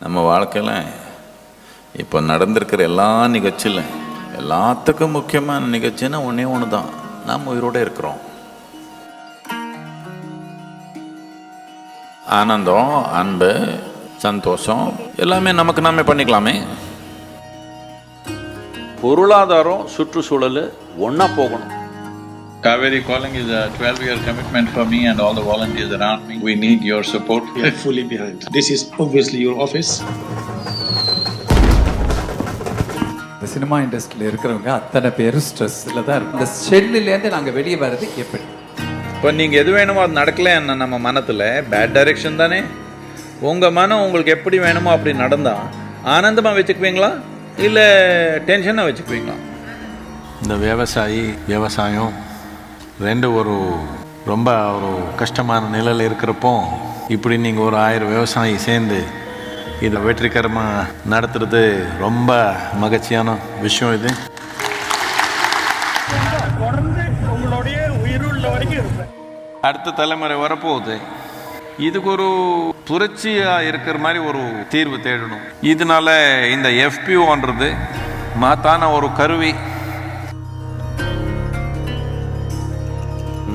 நம்ம வாழ்க்கையில் இப்போ நடந்திருக்கிற எல்லா நிகழ்ச்சியில் எல்லாத்துக்கும் முக்கியமான நிகழ்ச்சின்னா ஒன்றே ஒன்று தான் நாம் உயிரோடு இருக்கிறோம். ஆனந்தம் அன்பு சந்தோஷம் எல்லாமே நமக்கு நாமே பண்ணிக்கலாமே. பொருளாதாரம் சுற்றுச்சூழல் ஒன்றா போகணும். Kaveri calling is a twelve year commitment for me and all the volunteers around me. We need your support. We are fully behind. This is obviously your office. இந்த சினிமா இண்டஸ்ட்ரியில் இருக்கிறவங்க அத்தனை பேரும் ஸ்ட்ரெஸ்ஸில் தான் இருக்கும் இந்த ஷெல்லுலேருந்து நாங்கள் வெளியே வர்றது எப்படி இப்போ நீங்கள் எது வேணுமோ அது நடக்கலைன்னா நம்ம மனத்தில் பேட் டைரெக்ஷன் தானே உங்கள் மனம் உங்களுக்கு எப்படி வேணுமோ அப்படி நடந்தால் ஆனந்தமாக வச்சுக்குவீங்களா இல்லை டென்ஷனாக வச்சுக்குவீங்களா இந்த விவசாயி விவசாயம் ரெண்டு ஒரு ரொம்ப ஒரு கஷ்டமான நிலையில் இருக்கிறப்போ இப்படி நீங்கள் ஒரு ஆயிரம் விவசாயி சேர்ந்து இதை வெற்றிகரமாக நடத்துறது ரொம்ப மகிழ்ச்சியான விஷயம் இது. அடுத்த தலைமுறை வரப்போகுது. இதுக்கு ஒரு புரட்சியாக இருக்கிற மாதிரி ஒரு தீர்வு தேடணும். இதனால இந்த எஃபிஓன்றது மாத்தான ஒரு கருவி.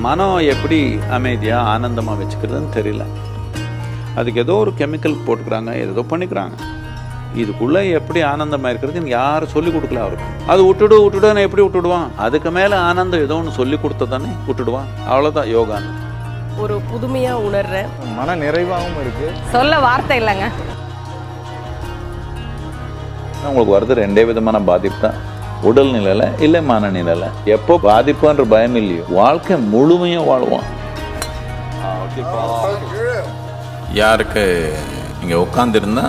மனம் எப்படி அமைதியாக ஆனந்தமாக வச்சுக்கிறதுன்னு தெரியல. அதுக்கு ஏதோ ஒரு கெமிக்கல் போட்டுக்கிறாங்க ஏதோ பண்ணிக்கிறாங்க. இதுக்குள்ளே எப்படி ஆனந்தமாக இருக்கிறதுன்னு யாரும் சொல்லி கொடுக்கல அவருக்கு. அது விட்டுடு விட்டுடுன்னு எப்படி விட்டுடுவான்? அதுக்கு மேலே ஆனந்தம் ஏதோ ஒன்று சொல்லி கொடுத்ததானே விட்டுடுவான். அவ்வளோதான் யோகான்னு ஒரு புதுமையா உணர்றேன் மன நிறைவாகவும் இருக்கு. சொல்ல வார்த்தை இல்லைங்க. உங்களுக்கு வர்றது ரெண்டே விதமான பாதிப்பு தான். உடல் நிலையில இல்லை மனநிலையில. எப்போ பாதிப்புன்ற பயம் இல்லையோ வாழ்க்கை முழுமையாக வாழ்வான் யாருக்கு இங்கே உட்காந்துருந்தா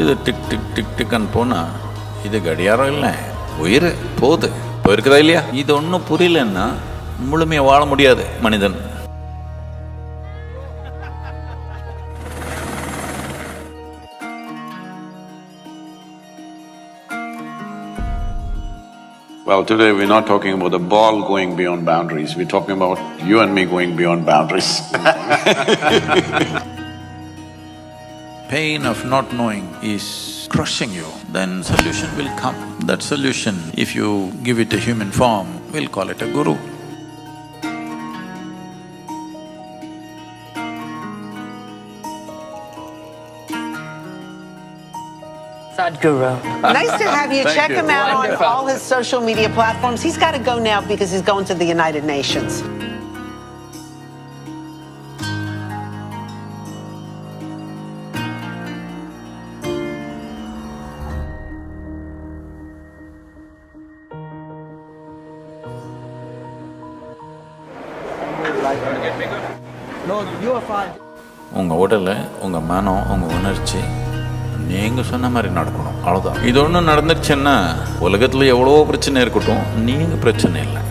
இது டிக் டிக் டிக் டிக்னு போனால் இது கடியாரம் இல்லை உயிர் போகுது. இப்போ இருக்குதா இல்லையா? இது ஒன்றும் புரியலன்னா முழுமையாக வாழ முடியாது மனிதன். Well, today we're not talking about the ball going beyond boundaries. We're talking about you and me going beyond boundaries. pain of not knowing is crushing you, then solution will come. That solution, if you give it a human form, we'll call it a guru. Sadhguru. Nice to have you. Check him out Wonderful. on all his social media platforms. He's got to go now because he's going to the United Nations. உங்கள் உடல் உங்கள் மனம் உங்கள் உணர்ச்சி நீங்கள் சொன்ன மாதிரி நடக்கணும். அவ்வளோதான் இது ஒன்று நடந்துருச்சுன்னா உலகத்தில் எவ்வளோ பிரச்சனை இருக்கட்டும். நீங்கள் பிரச்சனை இல்லை.